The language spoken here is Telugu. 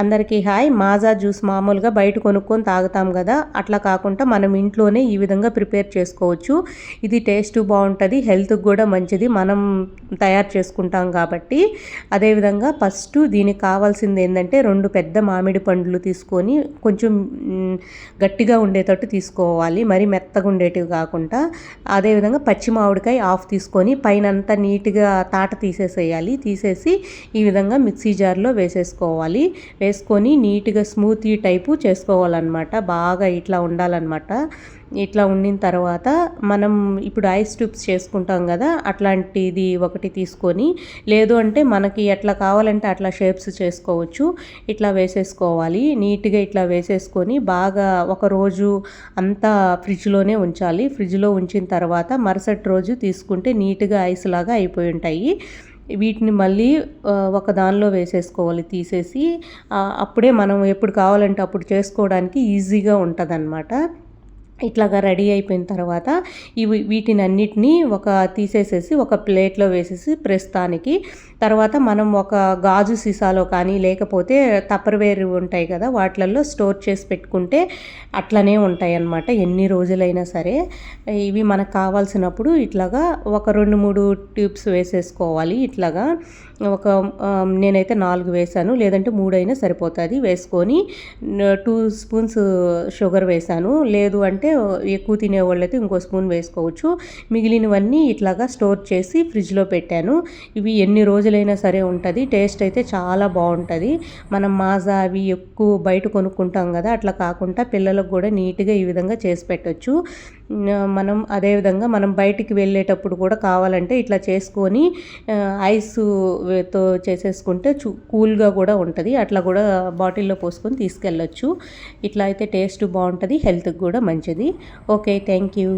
అందరికీ హాయ్. మాజా జ్యూస్ మామూలుగా బయట కొనుక్కొని తాగుతాం కదా అట్లా కాకుండా మనం ఇంట్లోనే ఈ విధంగా ప్రిపేర్ చేసుకోవచ్చు. ఇది టేస్ట్ బాగుంటుంది హెల్త్కి కూడా మంచిది మనం తయారు చేసుకుంటాం కాబట్టి. అదేవిధంగా ఫస్ట్ దీనికి కావాల్సింది ఏంటంటే రెండు పెద్ద మామిడి పండ్లు తీసుకొని కొంచెం గట్టిగా ఉండేటట్టు తీసుకోవాలి. మరి మెత్తగా ఉండేటివి కాకుండా. అదేవిధంగా పచ్చి మామిడికాయ ఆఫ్ తీసుకొని పైన అంతా నీట్గా తాట తీసేసేయాలి. తీసేసి ఈ విధంగా మిక్సీ జార్లో వేసేసుకోవాలి. వేసుకొని నీట్గా స్మూతీ టైపు చేసుకోవాలన్నమాట. బాగా ఇట్లా ఉండాలన్నమాట. ఇట్లా ఉండిన తర్వాత మనం ఇప్పుడు ఐస్ ట్యూబ్స్ చేసుకుంటాం కదా అట్లాంటిది ఒకటి తీసుకొని లేదు అంటే మనకి ఎట్లా కావాలంటే అట్లా షేప్స్ చేసుకోవచ్చు. ఇట్లా వేసేసుకోవాలి. నీట్గా ఇట్లా వేసేసుకొని బాగా ఒక రోజు అంతా ఫ్రిడ్జ్లోనే ఉంచాలి. ఫ్రిడ్జ్లో ఉంచిన తర్వాత మరుసటి రోజు తీసుకుంటే నీట్గా ఐస్ లాగా అయిపోయి ఉంటాయి. వీటిని మళ్ళీ ఒక దానిలో వేసేసుకోవాలి. తీసేసి అప్పుడే మనం ఎప్పుడు కావాలంటే అప్పుడు చేసుకోవడానికి ఈజీగా ఉంటుంది ఇట్లాగా రెడీ అయిపోయిన తర్వాత ఇవి వీటిని అన్నిటినీ ఒక తీసేసేసి ఒక ప్లేట్లో వేసేసి ప్రస్తుతానికి. తర్వాత మనం ఒక గాజు సీసాలో కానీ లేకపోతే తప్పరవేరు ఉంటాయి కదా వాటిలలో స్టోర్ చేసి పెట్టుకుంటే అట్లనే ఉంటాయి అన్నమాట ఎన్ని రోజులైనా సరే. ఇవి మనకు కావాల్సినప్పుడు ఇట్లాగా ఒక రెండు మూడు ట్యూబ్స్ వేసేసుకోవాలి ఇట్లాగా ఒక నేనైతే నాలుగు వేసాను లేదంటే మూడైనా సరిపోతుంది. వేసుకొని టూ స్పూన్స్ షుగర్ వేసాను లేదు అంటే ఎక్కువ తినే వాళ్ళైతే ఇంకో స్పూన్ వేసుకోవచ్చు. మిగిలినవన్నీ ఇట్లాగా స్టోర్ చేసి ఫ్రిడ్జ్లో పెట్టాను. ఇవి ఎన్ని రోజులైనా సరే ఉంటుంది. టేస్ట్ అయితే చాలా బాగుంటుంది. మనం మాజా అవి ఎక్కువ బయట కొనుక్కుంటాం కదా అట్లా కాకుండా పిల్లలకు కూడా నీట్గా ఈ విధంగా చేసి పెట్టచ్చు. మనం అదేవిధంగా మనం బయటికి వెళ్ళేటప్పుడు కూడా కావాలంటే ఇట్లా చేసుకొని ఐస్తో చేసేసుకుంటే చూ కూల్గా కూడా ఉంటుంది. అట్లా కూడా బాటిల్లో పోసుకొని తీసుకెళ్ళొచ్చు. ఇట్లా అయితే టేస్ట్ బాగుంటుంది హెల్త్కి కూడా మంచిది. Okay thank you